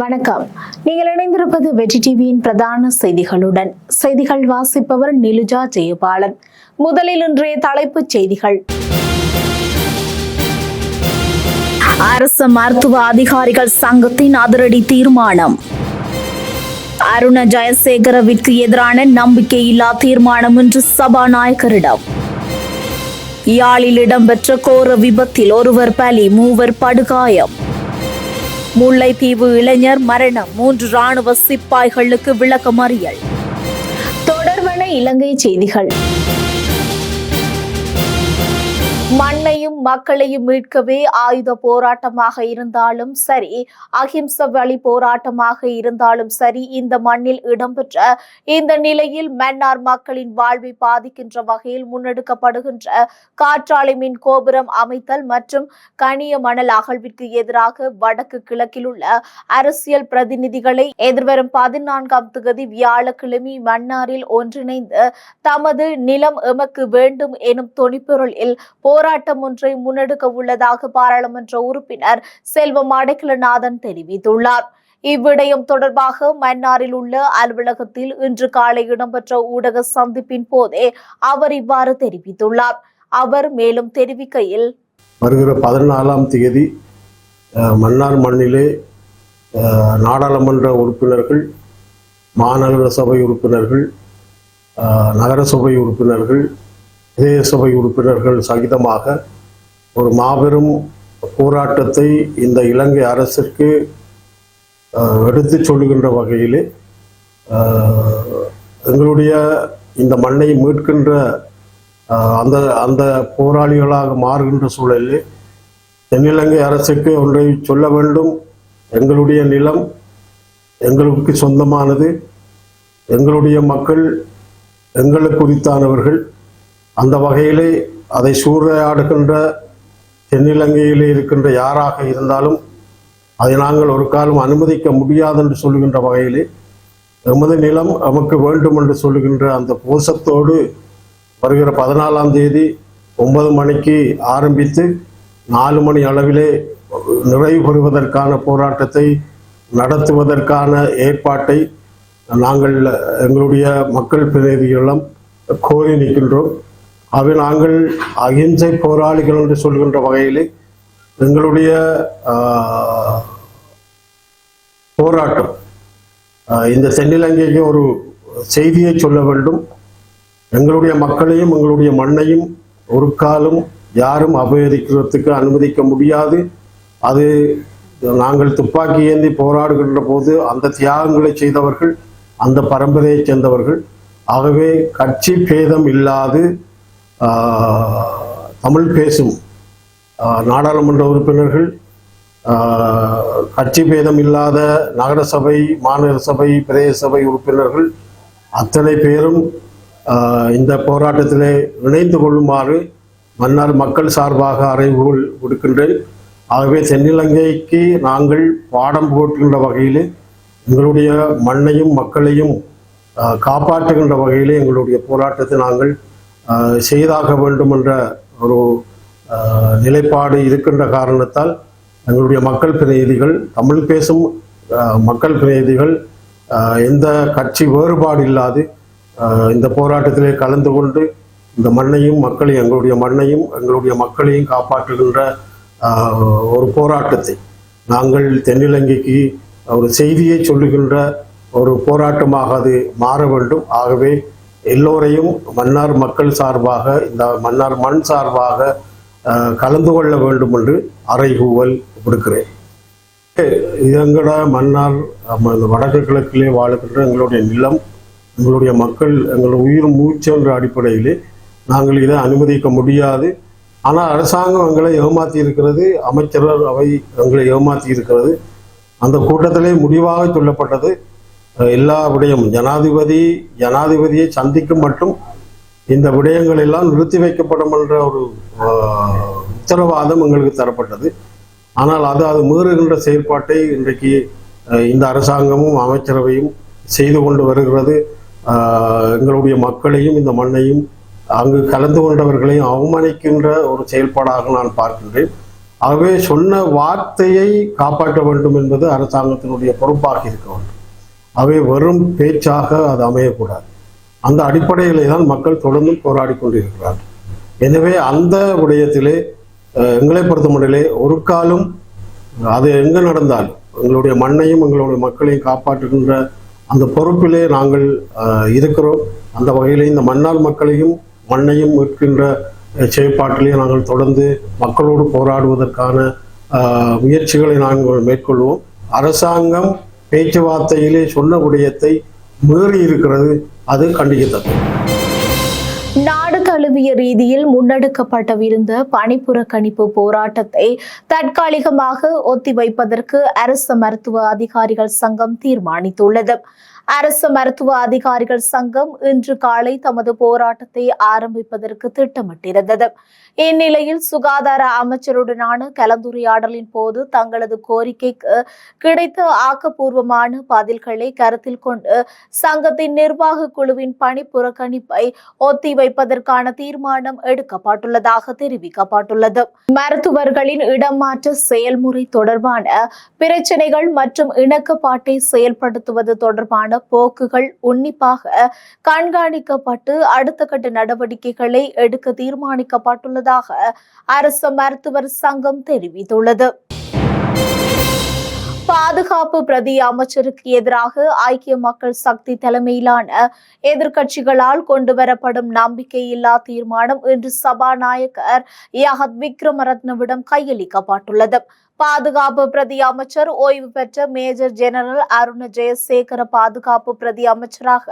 வணக்கம். நீங்கள் இணைந்திருப்பது வெற்றி டிவியின் பிரதான செய்திகளுடன். செய்திகள் வாசிப்பவர் நிலுஜா ஜெயபாலன். முதலில் இன்றைய தலைப்புச் செய்திகள். அரசு மருத்துவ அதிகாரிகள் சங்கத்தின் அதிரடி தீர்மானம். அருண ஜெயசேகரவிற்கு எதிரான நம்பிக்கையில்லா தீர்மானம் என்று சபாநாயகரிடம். யாழில் இடம்பெற்ற கோர விபத்தில் ஒருவர் பலி மூவர் படுகாயம். முல்லைத்தீவு இளைஞர் மரணம். மூன்று ராணுவ சிப்பாய்களுக்கு விளக்கமறியல். தொடர்வன இலங்கை செய்திகள். மண்ணையும் மக்களையும் மீட்கவே ஆயுத போராட்டமாக இருந்தாலும் சரி அகிம்ச வழி போராட்டமாக இருந்தாலும் சரி இந்த மண்ணில் இடம்பெற்ற இந்த நிலையில் மன்னார் மக்களின் வாழ்வை பாதிக்கின்ற வகையில் முன்னெடுக்கப்படுகின்ற காற்றாலை மின் கோபுரம் அமைத்தல் மற்றும் கனிய மணல் அகழ்விற்கு எதிராக வடக்கு கிழக்கில் உள்ள அரசியல் பிரதிநிதிகளை எதிர்வரும் பதினான்காம் தொகுதி வியாழக்கிழமை மன்னாரில் ஒன்றிணைந்து தமது நிலம் எமக்கு வேண்டும் எனும் தொனிப்பொருளில் போராட்டம் ஒன்றை முன்னெடுக்க உள்ளதாக பாராளுமன்ற உறுப்பினர் செல்வம் அடைக்கலநாதன் தெரிவித்துள்ளார். இவ்விடயம் தொடர்பாக மன்னாரில் உள்ள அலுவலகத்தில் இன்று காலை இடம்பெற்ற ஊடக சந்திப்பின் போதே அவர் இவ்வாறு தெரிவித்துள்ளார். அவர் மேலும் தெரிவிக்கையில் வருகிற பதினாலாம் தேதி மன்னார் மண்ணிலே நாடாளுமன்ற உறுப்பினர்கள் மாநகர சபை உறுப்பினர்கள் நகரசபை நகர சபை உறுப்பினர்கள் இதய சபை உறுப்பினர்கள் சகிதமாக ஒரு மாபெரும் போராட்டத்தை இந்த இலங்கை அரசிற்கு எடுத்துச் சொல்லுகின்ற வகையிலே எங்களுடைய இந்த மண்ணை மீட்கின்ற அந்த அந்த போராளிகளாக மாறுகின்ற சூழலில் தென்னிலங்கை அரசுக்கு ஒன்றை சொல்ல வேண்டும். எங்களுடைய நிலம் எங்களுக்கு சொந்தமானது. எங்களுடைய மக்கள் எங்களுக்கு குறித்தானவர்கள் அந்த வகையிலே அதை சூறையாடுகின்ற தென்னிலங்கையிலே இருக்கின்ற யாராக இருந்தாலும் அதை நாங்கள் ஒரு காலம் அனுமதிக்க முடியாது என்று சொல்லுகின்ற வகையிலே எமது நிலம் நமக்கு வேண்டும் என்று சொல்லுகின்ற அந்த கோஷத்தோடு வருகிற பதினாலாம் தேதி ஒன்பது மணிக்கு ஆரம்பித்து நாலு மணி அளவிலே நிறைவு பெறுவதற்கான போராட்டத்தை நடத்துவதற்கான ஏற்பாட்டை நாங்கள் எங்களுடைய மக்கள் பிரதிநிதிகளிடம் கோரி நிற்கின்றோம். அவை நாங்கள் அகிம்சை போராளிகள் என்று சொல்கின்ற வகையிலே எங்களுடைய போராட்டம். இந்த தென்னிலங்கைக்கு ஒரு செய்தியை சொல்ல வேண்டும். எங்களுடைய மக்களையும் எங்களுடைய மண்ணையும் ஒரு காலம் யாரும் அபகரிக்கிறதுக்கு அனுமதிக்க முடியாது. அது நாங்கள் துப்பாக்கி ஏந்தி போராடுகின்ற போது அந்த தியாகங்களை செய்தவர்கள் அந்த பரம்பரையைச் சேர்ந்தவர்கள். ஆகவே கட்சி பேதம் இல்லாது தமிழ் பேசும். நாடாளுமன்ற உறுப்பினர்கள் கட்சி பேதம் இல்லாத நகர சபை மாநகர சபை பிரதேச சபை உறுப்பினர்கள் அத்தனை பேரும் இந்த போராட்டத்திலே இணைந்து கொள்ளுமாறு மன்னார் மக்கள் சார்பாக அறிவுகள் கொடுக்கின்றேன். ஆகவே தென்னிலங்கைக்கு நாங்கள் பாடம் போட்டுகின்ற வகையில் எங்களுடைய மண்ணையும் மக்களையும் காப்பாற்றுகின்ற வகையில் எங்களுடைய போராட்டத்தை நாங்கள் செய்தாக வேண்டும் என்ற ஒரு நிலைப்பாடு இருக்கின்ற காரணத்தால் எங்களுடைய மக்கள் பிரதிநிதிகள் தமிழ் பேசும் மக்கள் பிரதிநிதிகள் எந்த கட்சி வேறுபாடு இல்லாது இந்த போராட்டத்திலே கலந்து கொண்டு இந்த மண்ணையும் மக்களையும் எங்களுடைய மண்ணையும் எங்களுடைய மக்களையும் காப்பாற்றுகின்ற ஒரு போராட்டத்தை நாங்கள் தென்னிலங்கைக்கு ஒரு செய்தியை சொல்லுகின்ற ஒரு போராட்டமாக அது மாற வேண்டும். ஆகவே எல்லோரையும் மன்னார் மக்கள் சார்பாக இந்த மன்னார் மண் சார்பாக கலந்து கொள்ள வேண்டும் என்று அறைகூவல் விடுக்கிறேன் இதங்கட மன்னார் இந்த வடக்கு கிழக்கிலே வாழுகின்ற எங்களுடைய நிலம் எங்களுடைய மக்கள் எங்களுடைய உயிர் மூச்சு என்ற அடிப்படையிலே நாங்கள் இதை அனுமதிக்க முடியாது. ஆனால் அரசாங்கம் எங்களை ஏமாற்றி இருக்கிறது அமைச்சர் அவை எங்களை ஏமாற்றி இருக்கிறது. அந்த கூட்டத்திலே முடிவாக சொல்லப்பட்டது. எல்லா விடயம் ஜனாதிபதி ஜனாதிபதியை சந்திக்கும் மட்டும் இந்த விடயங்கள் எல்லாம் நிறுத்தி வைக்கப்படும் என்ற ஒரு உத்தரவாதம் எங்களுக்கு தரப்பட்டது. ஆனால் அது அது மீறுகின்ற செயல்பாட்டை இன்றைக்கு இந்த அரசாங்கமும் அமைச்சரவையும் செய்து கொண்டு வருகிறது. எங்களுடைய மக்களையும் இந்த மண்ணையும் அங்கு கலந்து கொண்டவர்களையும் அவமானிக்கின்ற ஒரு செயல்பாடாக நான் பார்க்கின்றேன். ஆகவே சொன்ன வார்த்தையை காப்பாற்ற வேண்டும் என்பது அரசாங்கத்தினுடைய பொறுப்பாக இருக்க வேண்டும். அவை வெறும் பேச்சாக அது அமையக்கூடாது. அந்த அடிப்படையிலே தான் மக்கள் தொடர்ந்து போராடி கொண்டிருக்கிறார்கள். எனவே அந்த விடயத்திலே எங்களை பொறுத்தமட்டிலே ஒரு காலம் அது எங்கே நடந்தாலும் எங்களுடைய மண்ணையும் எங்களுடைய மக்களையும் காப்பாற்றுகின்ற அந்த பொறுப்பிலே நாங்கள் இருக்கிறோம். அந்த வகையிலே இந்த மண்ணால் மக்களையும் மண்ணையும் மீட்கின்ற அஹ், செயற்பாட்டிலே நாங்கள் தொடர்ந்து மக்களோடு போராடுவதற்கான முயற்சிகளை நாங்கள் மேற்கொள்வோம். அரசாங்கம் பேச்சுவார்த்தையிலே சொன்ன விடயத்தை மீறி இருக்கிறது அது கண்டிக்கத்தக்கது. நாடு தழுவிய ரீதியில் முன்னெடுக்கப்பட்டவிருந்த பணிப்புறக்கணிப்பு போராட்டத்தை தற்காலிகமாக ஒத்திவைப்பதற்கு அரசு மருத்துவ அதிகாரிகள் சங்கம் தீர்மானித்துள்ளது. அரசு மருத்துவ அதிகாரிகள் சங்கம் இன்று காலை தமது போராட்டத்தை ஆரம்பிப்பதற்கு திட்டமிட்டிருந்தது. இந்நிலையில் சுகாதார அமைச்சருடனான கலந்துரையாடலின் போது தங்களது கோரிக்கைக்கு கிடைத்த ஆக்கப்பூர்வமான பதில்களை கருத்தில் கொண்டு சங்கத்தின் நிர்வாக குழுவின் பணி புறக்கணிப்பை ஒத்திவைப்பதற்கான தீர்மானம் எடுக்கப்பட்டுள்ளதாக தெரிவிக்கப்பட்டுள்ளது. மருத்துவர்களின் இடமாற்ற செயல்முறை தொடர்பான பிரச்சனைகள் மற்றும் இணக்கப்பாட்டை செயல்படுத்துவது தொடர்பான போக்குகள் உன்னிப்பாக கண்காணிக்கப்பட்டு அடுத்த கட்ட நடவடிக்கைகளை எடுக்க தீர்மானிக்கப்பட்டுள்ளதாக அரசு மருத்துவர் சங்கம் தெரிவித்துள்ளது. பாதுகாப்பு பிரதி அமைச்சருக்கு எதிராக ஐக்கிய மக்கள் சக்தி தலைமையிலான எதிர்க்கட்சிகளால் கொண்டுவரப்படும் நம்பிக்கையில்லா தீர்மானம் இன்று சபாநாயகர் யஹத் விக்ரமரத்னவிடம் கையளிக்கப்பட்டுள்ளது. பாதுகாப்பு பிரதி அமைச்சர் ஓய்வு பெற்ற மேஜர் ஜெனரல் அருண் ஜெயசேகர பாதுகாப்பு பிரதி அமைச்சராக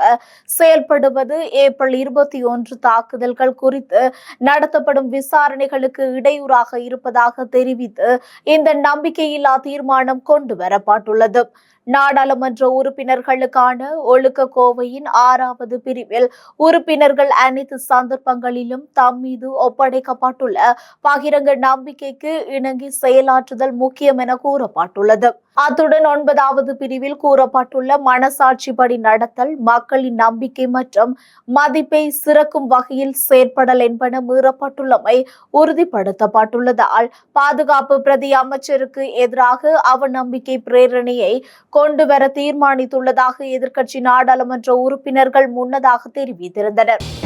செயல்படுவது ஏப்ரல் இருபத்தி ஒன்று தாக்குதல்கள் குறித்து நடத்தப்படும் விசாரணைகளுக்கு இடையூறாக இருப்பதாக தெரிவித்து இந்த நம்பிக்கையில்லா தீர்மானம் கொண்டு வரப்பட்டுள்ளது நாடாளுமன்ற உறுப்பினர்களுக்கான ஒழுக்க கோவையின் ஆறாவது பிரிவில் உறுப்பினர்கள் அனைத்து சந்தர்ப்பங்களிலும் தம் மீது ஒப்படைக்கப்பட்டுள்ள பகிரங்க நம்பிக்கைக்கு இணங்கி செயலாற்றுதல் முக்கியம் என கூறப்பட்டுள்ளது. அத்துடன் ஒன்பதாவது பிரிவில் கூறப்பட்டுள்ள மனசாட்சிப்படி நடத்தல் மக்களின் நம்பிக்கை மற்றும் மதிப்பை சிறக்கும் வகையில் செயற்படல் என்பன மீறப்பட்டுள்ளமை உறுதிப்படுத்தப்பட்டுள்ளதால் பாதுகாப்பு பிரதி அமைச்சருக்கு எதிராக அவநம்பிக்கை பிரேரணையை கொண்டுவர தீர்மானித்துள்ளதாக எதிர்க்கட்சி நாடாளுமன்ற உறுப்பினர்கள் முன்னதாக தெரிவித்திருந்தனர்.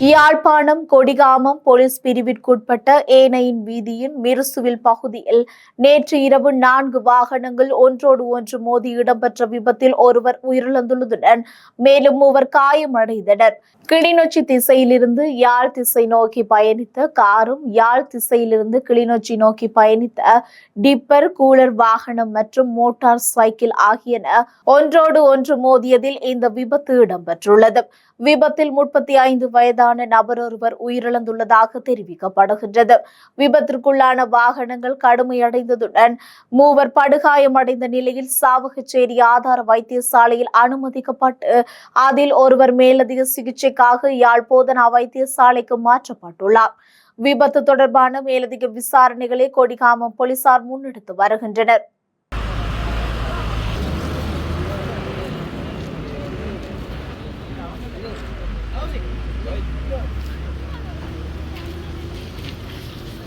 யாழ்ப்பாணம் கொடிகாமம் போலீஸ் பிரிவிற்குட்பட்ட ஏனையின் வீதியின் மிருசுவில் பகுதியில் நேற்று இரவு நான்கு வாகனங்கள் ஒன்றோடு ஒன்று மோதி இடம்பெற்ற விபத்தில் ஒருவர் உயிரிழந்துள்ளதுடன் மேலும் மூவர் காயமடைந்தனர். கிளிநொச்சி திசையிலிருந்து யாழ் திசை நோக்கி பயணித்த காரும் யாழ் திசையிலிருந்து கிளிநொச்சி நோக்கி பயணித்த டிப்பர் கூலர் வாகனம் மற்றும் மோட்டார் சைக்கிள் ஆகியன ஒன்றோடு ஒன்று மோதியதில் இந்த விபத்து இடம்பெற்றுள்ளது. விபத்தில் முப்பத்தி ஐந்து வயதான நபர் ஒருவர் உயிரிழந்துள்ளதாக தெரிவிக்கப்படுகின்றது. விபத்திற்குள்ளான வாகனங்கள் கடுமையடைந்ததுடன் மூவர் படுகாயமடைந்த நிலையில் சாவகச்சேரி ஆதார வைத்தியசாலையில் அனுமதிக்கப்பட்டு அதில் ஒருவர் மேலதிக சிகிச்சைக்காக யாழ் போதனா வைத்தியசாலைக்கு மாற்றப்பட்டுள்ளார். விபத்து தொடர்பான மேலதிக விசாரணைகளை கொடிகாமம் போலீசார் முன்னெடுத்து வருகின்றனர்.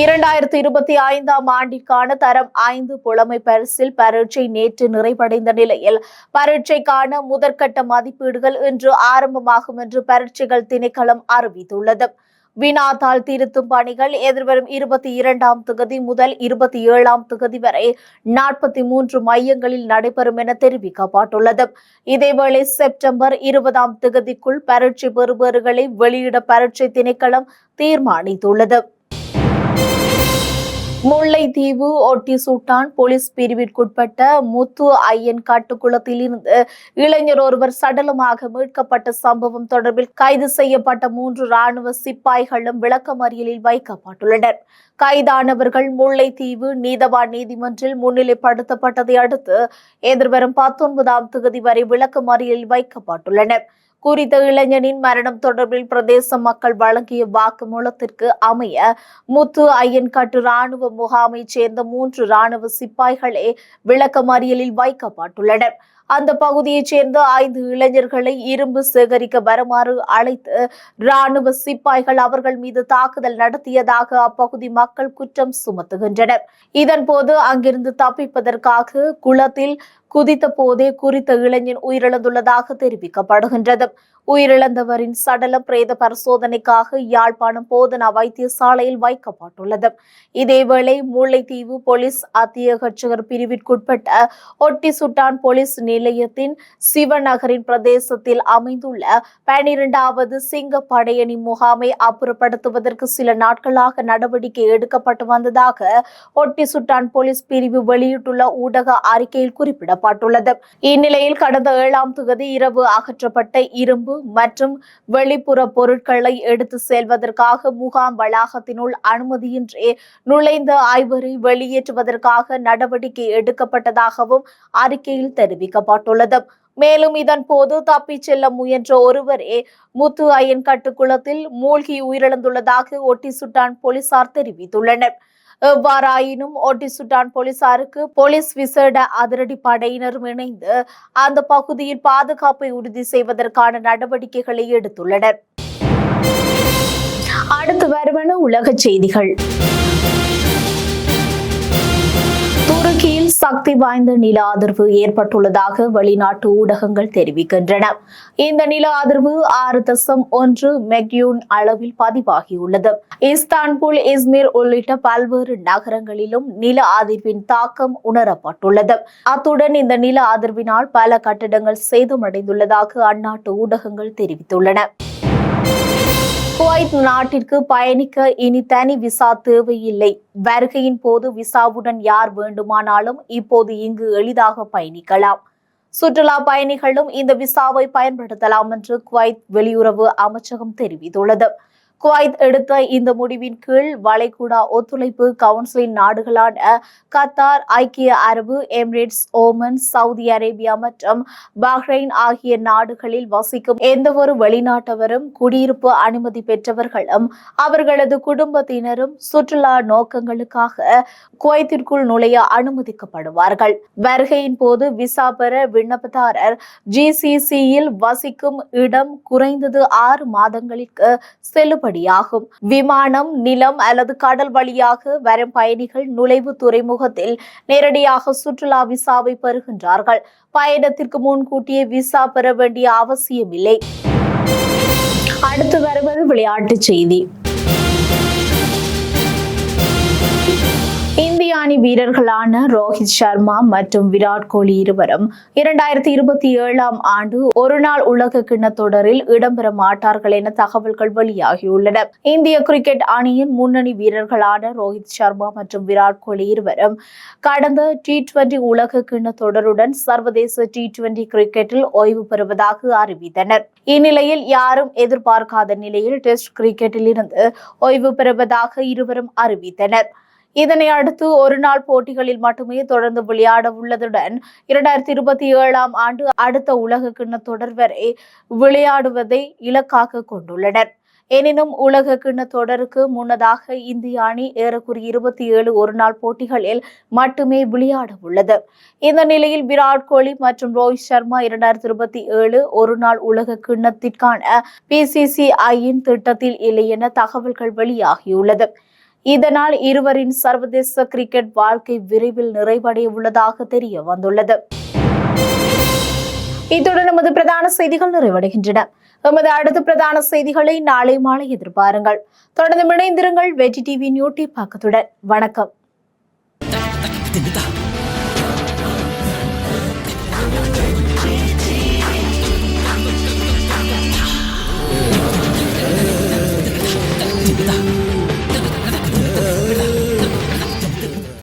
இரண்டாயிரத்தி இருபத்தி ஐந்தாம் ஆண்டிற்கான தரம் ஐந்து புலமை பரிசில் பரீட்சை நேற்று நிறைவடைந்த நிலையில் பரீட்சைக்கான முதற்கட்ட மதிப்பீடுகள் இன்று ஆரம்பமாகும் என்று பரீட்சைகள் திணைக்களம் அறிவித்துள்ளது. வினாத்தாள் திருத்தும் பணிகள் எதிர்வரும் இருபத்தி இரண்டாம் தொகுதி முதல் இருபத்தி ஏழாம் தொகுதி வரை நாற்பத்தி மூன்று மையங்களில் நடைபெறும் என தெரிவிக்கப்பட்டுள்ளது. இதேவேளை செப்டம்பர் இருபதாம் தொகுதிக்குள் பரீட்சை பெறுபவர்களை வெளியிட பரீட்சை திணைக்களம் தீர்மானித்துள்ளது. முல்லைத்தீவு ஒட்டி சூட்டான் போலீஸ் பிரிவிற்குட்பட்ட முத்து ஐயன் காட்டுக்குளத்தில் இருந்து இளைஞர் ஒருவர் சடலமாக மீட்கப்பட்ட சம்பவம் தொடர்பில் கைது செய்யப்பட்ட மூன்று ராணுவ சிப்பாய்களும் விளக்கமறியலில் வைக்கப்பட்டுள்ளனர். கைதானவர்கள் முல்லைத்தீவு நீதவான் நீதிமன்றில் முன்னிலைப்படுத்தப்பட்டதை அடுத்து எதிர்வரும் பத்தொன்பதாம் தேதி வரை விளக்கமறியலில் வைக்கப்பட்டுள்ளனர். குறித்த இளைஞனின் மரணம் தொடர்பில் பிரதேச மக்கள் வழங்கிய வாக்குமூலத்திற்கு அமைய முத்து ஐயன்காட்டு ராணுவ முகாமைச் சேர்ந்த மூன்று ராணுவ சிப்பாய்களே விளக்கமறியலில் வைக்கப்பட்டுள்ளனர். அந்த பகுதியைச் சேர்ந்த ஐந்து இளைஞர்களை இரும்பு சேகரிக்க வருமாறு அழைத்து ராணுவ சிப்பாய்கள் அவர்கள் மீது தாக்குதல் நடத்தியதாக அப்பகுதி மக்கள் குற்றம் சுமத்துகின்றனர். இதன்போது அங்கிருந்து தப்பிப்பதற்காக குளத்தில் குதித்த போதே குறித்த இளைஞன் உயிரிழந்துள்ளதாக தெரிவிக்கப்படுகின்றது. உயிரிழந்தவரின் சடல பிரேத பரிசோதனைக்காக யாழ்ப்பாணம் போதனா வைத்தியசாலையில் வைக்கப்பட்டுள்ளது. இதேவேளை முல்லைத்தீவு போலீஸ் அத்தியகட்சகர் பிரிவிற்குட்பட்ட ஒட்டி சுட்டான் போலீஸ் நிலையத்தின் சிவநகரின் பிரதேசத்தில் அமைந்துள்ள பனிரெண்டாவது சிங்க படையணி முகாமை அப்புறப்படுத்துவதற்கு சில நாட்களாக நடவடிக்கை எடுக்கப்பட்டு வந்ததாக ஒட்டி சுட்டான் போலீஸ் பிரிவு வெளியிட்டுள்ள ஊடக அறிக்கையில் குறிப்பிடப்பட்டுள்ளது இந்நிலையில் கடந்த ஏழாம் தொகுதி இரவு அகற்றப்பட்ட இரும்பு மற்றும் வெளிப்புற பொருட்களை எடுத்து செல்வதற்காக முகாம் வளாகத்தினுள் அனுமதியின்றி நுழைந்த ஐவரை வெளியேற்றுவதற்காக நடவடிக்கை எடுக்கப்பட்டதாகவும் அறிக்கையில் தெரிவிக்கப்பட்டுள்ளது. மேலும் இதன் போது தப்பிச் செல்ல முயன்ற ஒருவரே முத்து அயன் கட்டுக்குளத்தில் மூழ்கி உயிரிழந்துள்ளதாக ஒட்டி சுட்டான் போலீசார் தெரிவித்துள்ளனர். எவ்வாறாயினும் ஒட்டி சுட்டான் போலீசாருக்கு. போலீஸ் விசேட அதிரடி படையினரும் இணைந்து அந்த பகுதியில் பாதுகாப்பை உறுதி செய்வதற்கான நடவடிக்கைகளை எடுத்துள்ளனர். அடுத்து வருவன உலக செய்திகள். சக்தி வாய்ந்த நில அதிர்வு ஏற்பட்டுள்ளதாக வெளிநாட்டு ஊடகங்கள் தெரிவிக்கின்றன. இந்த நில அதிர்வு ஆறு தசம் ஒன்று மெக்யூன் அளவில் பதிவாகியுள்ளது. இஸ்தான்புல் இஸ்மீர் உள்ளிட்ட பல்வேறு நகரங்களிலும் நில அதிர்வின் தாக்கம் உணரப்பட்டுள்ளது. அத்துடன் இந்த நில அதிர்வினால் பல கட்டிடங்கள் சேதமடைந்துள்ளதாக அந்நாட்டு ஊடகங்கள் தெரிவித்துள்ளன. குவைத் நாட்டிற்கு பயணிக்க இனி தனி விசா தேவையில்லை. வருகையின் போது விசாவுடன் யார் வேண்டுமானாலும் இப்போது இங்கு எளிதாக பயணிக்கலாம். சுற்றுலா பயணிகளும் இந்த விசாவை பயன்படுத்தலாம் என்று குவைத் வெளியுறவு அமைச்சகம் தெரிவித்துள்ளது. குவைத் எடுத்த இந்த முடிவின் கீழ் வளைகுடா ஒத்துழைப்பு கவுன்சிலின் நாடுகளான கத்தார் ஐக்கிய அரபு எமிரேட்ஸ் ஓமன் சவுதி அரேபியா மற்றும் பஹ்ரைன் ஆகிய நாடுகளில் வசிக்கும் எந்தவொரு வெளிநாட்டவரும் குடியிருப்பு அனுமதி பெற்றவர்களும் அவர்களது குடும்பத்தினரும் சுற்றுலா நோக்கங்களுக்காக குவைத்திற்குள் நுழைய அனுமதிக்கப்படுவார்கள். வருகையின் போது விசா பெற விண்ணப்பதாரர் ஜிசிசியில் வசிக்கும் இடம் குறைந்தது ஆறு மாதங்களுக்கு செல்லுபடியாகும் விமானம் நிலம் அல்லது கடல் வழியாக வரும் பயணிகள் நுழைவு துறைமுகத்தில் நேரடியாக சுற்றுலா விசாவை பெறுகின்றார்கள். பயணத்திற்கு முன்கூட்டியே விசா பெற வேண்டிய அவசியமில்லை. அடுத்து வருவது விளையாட்டுச் செய்தி. இந்திய அணி வீரர்களான ரோஹித் சர்மா மற்றும் விராட் கோலி இருவரும் இரண்டாயிரத்தி இருபத்தி ஏழாம் ஆண்டு ஒருநாள் உலக கிண்ண தொடரில் இடம்பெற மாட்டார்கள் என தகவல்கள் வெளியாகியுள்ளன. இந்திய கிரிக்கெட் அணியின் முன்னணி வீரர்களான ரோஹித் சர்மா மற்றும் விராட் கோலி இருவரும் கடந்த டி டுவெண்டி உலக கிண்ண தொடருடன் சர்வதேச டி டுவெண்டி கிரிக்கெட்டில் ஓய்வு பெறுவதாக அறிவித்தனர். இந்நிலையில் யாரும் எதிர்பார்க்காத நிலையில் டெஸ்ட் கிரிக்கெட்டில் இருந்து ஓய்வு பெறுவதாக இருவரும் அறிவித்தனர். இதனை அடுத்து ஒரு நாள் போட்டிகளில் மட்டுமே தொடர்ந்து விளையாட உள்ளதுடன் இரண்டாயிரத்தி இருபத்தி ஏழாம் ஆண்டு அடுத்த உலக கிண்ண தொடர் வரை விளையாடுவதை இலக்காக கொண்டுள்ளனர். எனினும் உலக கிண்ண தொடருக்கு முன்னதாக இந்திய அணி ஏறக்குறைய இருபத்தி ஏழு ஒருநாள் போட்டிகளில் மட்டுமே விளையாட உள்ளது. இந்த நிலையில் விராட் கோலி மற்றும் ரோஹித் சர்மா இரண்டாயிரத்தி இருபத்தி ஏழு ஒருநாள் உலக கிண்ணத்திற்கான பிசிசிஐயின் திட்டத்தில் இல்லை என தகவல்கள் வெளியாகியுள்ளது. இதனால் இருவரின் சர்வதேச கிரிக்கெட் வாழ்க்கை விரைவில் நிறைவடைய உள்ளதாக தெரிய வந்துள்ளது. இத்துடன் நமது பிரதான செய்திகள் நிறைவடைகின்றன. எமது அடுத்த பிரதான செய்திகளை நாளை மாலை எதிர்பாருங்கள். தொடர்ந்து இணைந்திருங்கள் வெற்றி டிவி யூடியூப் பக்கத்துடன் வணக்கம்.